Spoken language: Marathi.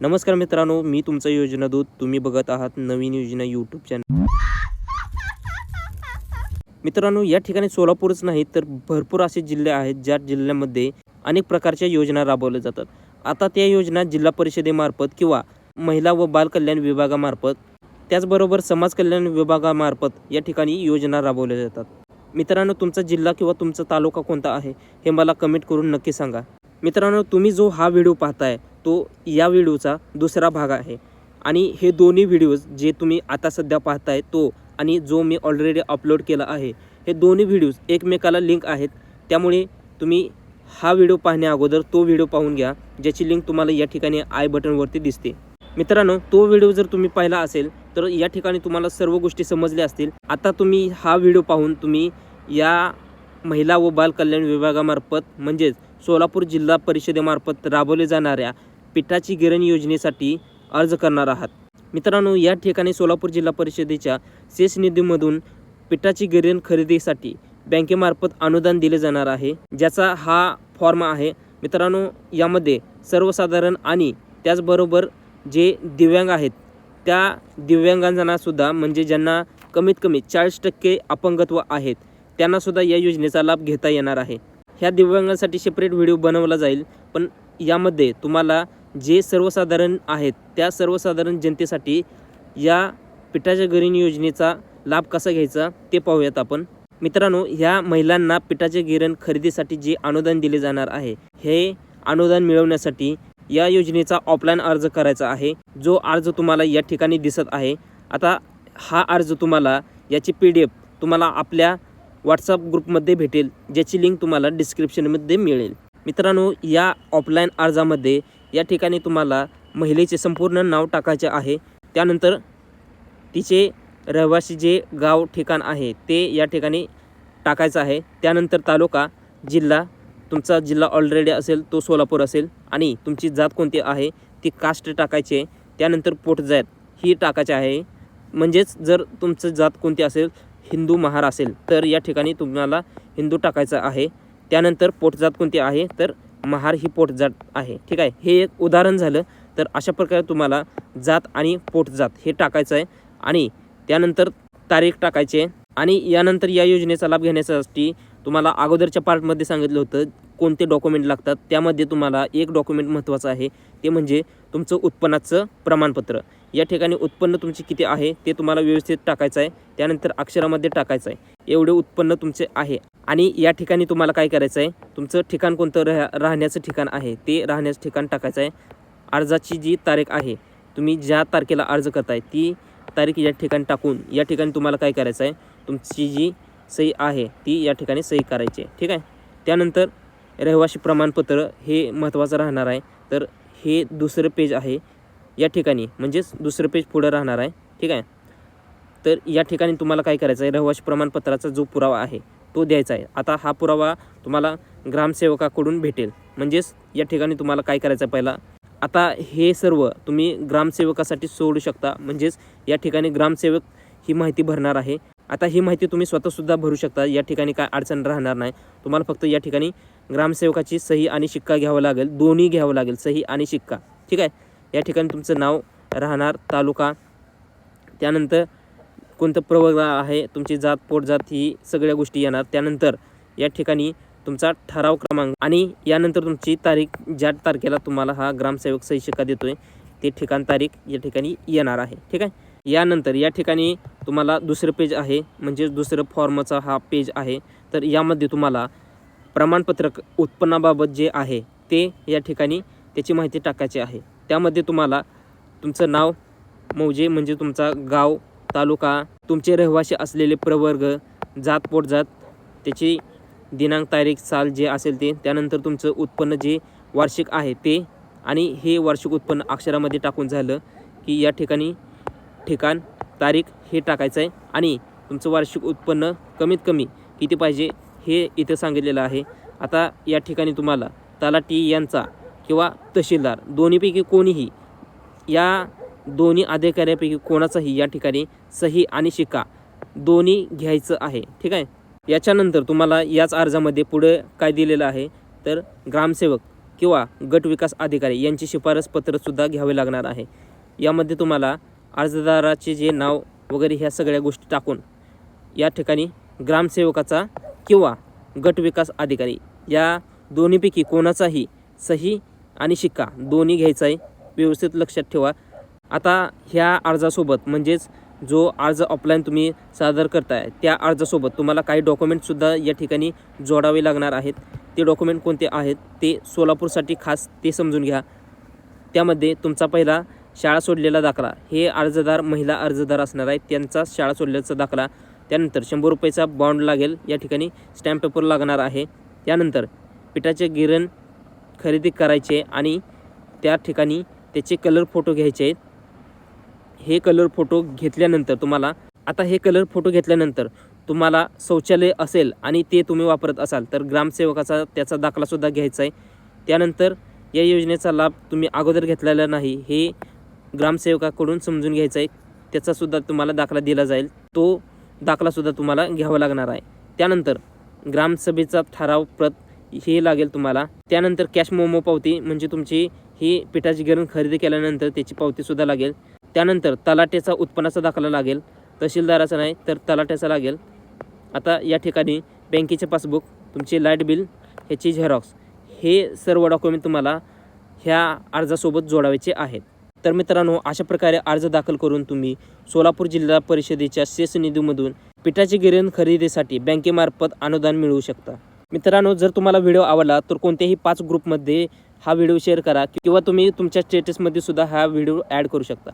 नमस्कार मित्रांनो मी तुमचा योजना दूत. तुम्ही बघत आहात नवीन योजना यूट्यूब चॅनल मित्रांनो या ठिकाणी सोलापूरच नाही तर भरपूर असे जिल्हे आहेत ज्या जिल्ह्यामध्ये अनेक प्रकारच्या योजना राबवल्या जातात. आता त्या योजना जिल्हा परिषदेमार्फत किंवा महिला व बालकल्याण विभागामार्फत त्याचबरोबर समाज कल्याण विभागामार्फत या ठिकाणी योजना राबवल्या जातात. मित्रांनो तुमचा जिल्हा किंवा तुमचा तालुका कोणता आहे हे मला कमेंट करून नक्की सांगा. मित्रांनो तुम्ही जो हा व्हिडिओ पाहताय तो या व्हिडिओचा दुसरा भाग आहे. आणि हे दोन्ही व्हिडिओज जे तुम्ही आता सध्या पाहताय तो आणि जो मी ऑलरेडी अपलोड केला आहे हे दोन्ही व्हिडिओज एकमेकाला लिंक आहेत. त्यामुळे तुम्ही हा व्हिडिओ पाहण्याअगोदर तो व्हिडिओ पाहून घ्या ज्याची लिंक तुम्हाला या ठिकाणी आय बटनवरती दिसते. मित्रांनो तो व्हिडिओ जर तुम्ही पाहिला असेल तर या ठिकाणी तुम्हाला सर्व गोष्टी समजल्या असतील. आता तुम्ही हा व्हिडिओ पाहून तुम्ही या महिला व बालकल्याण विभागामार्फत म्हणजेच सोलापूर जिल्हा परिषदेमार्फत राबवले जाणाऱ्या पिठाची गिरण योजनेसाठी अर्ज करणार आहात. मित्रांनो या ठिकाणी सोलापूर जिल्हा परिषदेच्या सेस निधीमधून पिठाची गिरण खरेदीसाठी बँकेमार्फत अनुदान दिले जाणार आहे ज्याचा हा फॉर्म आहे. मित्रांनो यामध्ये सर्वसाधारण आणि त्याचबरोबर जे दिव्यांग आहेत त्या दिव्यांगांनासुद्धा म्हणजे ज्यांना कमीत कमी चाळीस टक्के अपंगत्व आहेत त्यांनासुद्धा या योजनेचा लाभ घेता येणार आहे. ह्या दिव्यांगांसाठी सेपरेट व्हिडिओ बनवला जाईल. पण यामध्ये तुम्हाला जे सर्वसाधारण आहेत त्या सर्वसाधारण जनतेसाठी या पिठाच्या गिरण योजनेचा लाभ कसा घ्यायचा ते पाहूयात आपण. मित्रांनो ह्या महिलांना पिठाचे गिरण खरेदीसाठी जे अनुदान दिले जाणार आहे हे अनुदान मिळवण्यासाठी या योजनेचा ऑफलाईन अर्ज करायचा आहे. जो अर्ज तुम्हाला या ठिकाणी दिसत आहे. आता हा अर्ज तुम्हाला याची पी डी एफ तुम्हाला आपल्या व्हॉट्सअप ग्रुपमध्ये भेटेल ज्याची लिंक तुम्हाला डिस्क्रिप्शनमध्ये मिळेल. मित्रांनो या ऑफलाईन अर्जामध्ये या ठिकाणी तुम्हाला महिलेचे संपूर्ण नाव टाकायचे आहे. त्यानंतर तिचे रहिवासी जे गाव ठिकाण आहे ते या ठिकाणी टाकायचं आहे. त्यानंतर तालुका जिल्हा तुमचा जिल्हा ऑलरेडी असेल तो सोलापूर असेल आणि तुमची जात कोणती आहे ती कास्ट टाकायची. आहे त्यानंतर पोटजात ही टाकायची आहे. म्हणजेच जर तुमचं जात कोणती असेल हिंदू महार असेल तर या ठिकाणी तुम्हाला हिंदू टाकायचं आहे. त्यानंतर पोटजात कोणती आहे? तर महार ही पोटजात आहे. ठीक आहे? हे एक उदाहरण झालं तर अशा प्रकारे तुम्हाला जात आणि पोटजात हे टाकायचं आहे. आणि त्यानंतर तारीख टाकायची आहे. आणि यानंतर या योजनेचा लाभ घेण्यासाठी तुम्हाला अगोदरच्या पार्टमध्ये सांगितलं होतं कोणते डॉक्युमेंट लागतात त्यामध्ये तुम्हाला एक डॉक्युमेंट महत्त्वाचं आहे ते म्हणजे तुमचं उत्पन्नाचं प्रमाणपत्र. या ठिकाणी उत्पन्न तुमचे किती आहे ते तुम्हाला व्यवस्थित टाकायचं आहे त्यानंतर अक्षरामध्ये टाकायचं आहे. एवढे उत्पन्न तुमचे आहे. आणि या ठिकाणी तुम्हाला काय करायचं आहे तुमचं ठिकाण कोणतं राह राहण्याचं ठिकाण आहे ते राहण्याचं ठिकाण टाकायचं आहे. अर्जाची जी तारीख आहे तुम्ही ज्या तारखेला अर्ज करताय ती तारीख या ठिकाणी टाकून या ठिकाणी तुम्हाला काय करायचं आहे तुमची जी सही आहे ती या ठिकाणी सही करायची आहे. ठीक आहे? त्यानंतर रहिवासी प्रमाणपत्र हे महत्त्वाचं राहणार आहे. तर हे दुसरं पेज आहे या ठिकाणी म्हणजेच दुसरं पेज पुढं राहणार आहे. ठीक आहे? तर या ठिकाणी तुम्हाला काय करायचं आहे? रहिवासी प्रमाणपत्राचा जो पुरावा आहे तो द्यायचा आहे. आता हा पुरावा तुम्हाला ग्रामसेवकाकडून भेटेल. म्हणजेच या ठिकाणी तुम्हाला काय करायचं आहे पहिला? आता हे सर्व तुम्ही ग्रामसेवकासाठी सोडू शकता. म्हणजेच या ठिकाणी ग्रामसेवक ही माहिती भरणार आहे. आता ही माहिती तुम्ही स्वतःसुद्धा भरू शकता. या ठिकाणी काय अडचण राहणार नाही. तुम्हाला फक्त या ठिकाणी ग्रामसेवकाची सही आणि शिक्का घ्यावं लागेल. दोन्ही घ्यावं लागेल. सही आणि शिक्का. ठीक आहे? या ठिकाणी तुमचं नाव राहणार तालुका. त्यानंतर कोणतं प्रवर्ग आहे तुमची जात पोटजात ही सगळ्या गोष्टी येणार. त्यानंतर या ठिकाणी तुमचा ठराव क्रमांक आणि यानंतर तुमची तारीख ज्या तारखेला तुम्हाला हा ग्रामसेवक सही शिक्का देतोय ते ठिकाण तारीख या ठिकाणी येणार आहे. ठीक आहे? यानंतर या ठिकाणी तुम्हाला दुसरं पेज आहे म्हणजे दुसरं फॉर्मचा हा पेज आहे. तर यामध्ये तुम्हाला प्रमाणपत्र उत्पन्नाबाबत जे आहे ते या ठिकाणी त्याची माहिती टाकायची आहे. त्यामध्ये तुम्हाला तुमचं नाव मौजे म्हणजे तुमचा गाव तालुका तुमचे रहिवासी असलेले प्रवर्ग जात पोटजात त्याची दिनांक तारीख साल जे असेल ते त्यानंतर तुमचं उत्पन्न जे वार्षिक आहे ते आणि हे वार्षिक उत्पन्न अक्षरामध्ये टाकून झालं की या ठिकाणी ठिकाण तारीख हे टाकायचं आहे. आणि तुमचं वार्षिक उत्पन्न कमीत कमी किती पाहिजे हे इथं सांगितलेलं आहे. आता या ठिकाणी तुम्हाला तलाठी यांचा किंवा तहसीलदार दोन्हीपैकी कोणीही या दोन्ही अधिकाऱ्यापैकी कोणाचाही या ठिकाणी सही आणि शिक्का दोन्ही घ्यायचं आहे. ठीक आहे? याच्यानंतर तुम्हाला याच अर्जामध्ये पुढे काय दिलेलं आहे तर ग्रामसेवक किंवा गट विकास अधिकारी यांची शिफारस पत्रसुद्धा घ्यावे लागणार आहे. यामध्ये तुम्हाला अर्जदाराचे जे नाव वगैरे ह्या सगळ्या गोष्टी टाकून या ठिकाणी ग्रामसेवकाचा किंवा गट विकास अधिकारी या दोन्हीपैकी कोणाचाही सही आणि शिक्का दोन्ही घ्यायचा आहे व्यवस्थित लक्षात ठेवा. आता ह्या अर्जासोबत म्हणजेच जो अर्ज ऑफलाईन तुम्ही सादर करताय त्या अर्जासोबत तुम्हाला काही डॉक्युमेंटसुद्धा या ठिकाणी जोडावे लागणार आहेत. ते डॉक्युमेंट कोणते आहेत ते सोलापूरसाठी खास ते समजून घ्या. त्यामध्ये तुमचा पहिला शाळा सोडलेला दाखला. हे अर्जदार महिला अर्जदार असणार आहे त्यांचा शाळा सोडल्याचा दाखला. त्यानंतर शंभर रुपयाचा बॉन्ड लागेल. या ठिकाणी स्टॅम्प पेपर लागणार आहे. त्यानंतर पिठाचे गिरण खरेदी करायचे आणि त्या ठिकाणी त्याचे कलर फोटो घ्यायचे आहेत. हे कलर फोटो घेतल्यानंतर तुम्हाला आता हे कलर फोटो घेतल्यानंतर तुम्हाला शौचालय असेल आणि ते तुम्ही वापरत असाल तर ग्रामसेवकाचा त्याचा दाखलासुद्धा घ्यायचा आहे. त्यानंतर या योजनेचा लाभ तुम्ही अगोदर घेतलेला नाही. हे ग्रामसेवकाकडून समजून घ्यायचा आहे. त्याचासुद्धा तुम्हाला दाखला दिला जाईल. तो दाखलासुद्धा तुम्हाला घ्यावा लागणार आहे. त्यानंतर ग्रामसभेचा ठराव प्रत हे लागेल तुम्हाला. त्यानंतर कॅश मोमो पावती म्हणजे तुमची ही पिठाची गिरण खरेदी केल्यानंतर त्याची पावतीसुद्धा लागेल. त्यानंतर तलाट्याचा उत्पन्नाचा दाखला लागेल. तहसीलदाराचा नाही तर तलाट्याचा लागेल. आता या ठिकाणी बँकेचे पासबुक तुमचे लाइट बिल ह्याची झेरॉक्स हे सर्व डॉक्युमेंट तुम्हाला ह्या अर्जासोबत जोडावायचे आहेत. तर मित्रांनो अशा प्रकारे अर्ज दाखल करून तुम्ही सोलापूर जिल्हा परिषदेच्या शेष निधीमधून पिठाची गिरण खरेदीसाठी बँकेमार्फत अनुदान मिळवू शकता. मित्रांनो जर तुम्हाला व्हिडिओ आवडला तर कोणत्याही पाच ग्रुपमध्ये हा व्हिडिओ शेअर करा किंवा तुम्ही तुमच्या स्टेटसमध्ये सुद्धा हा व्हिडिओ ॲड करू शकता.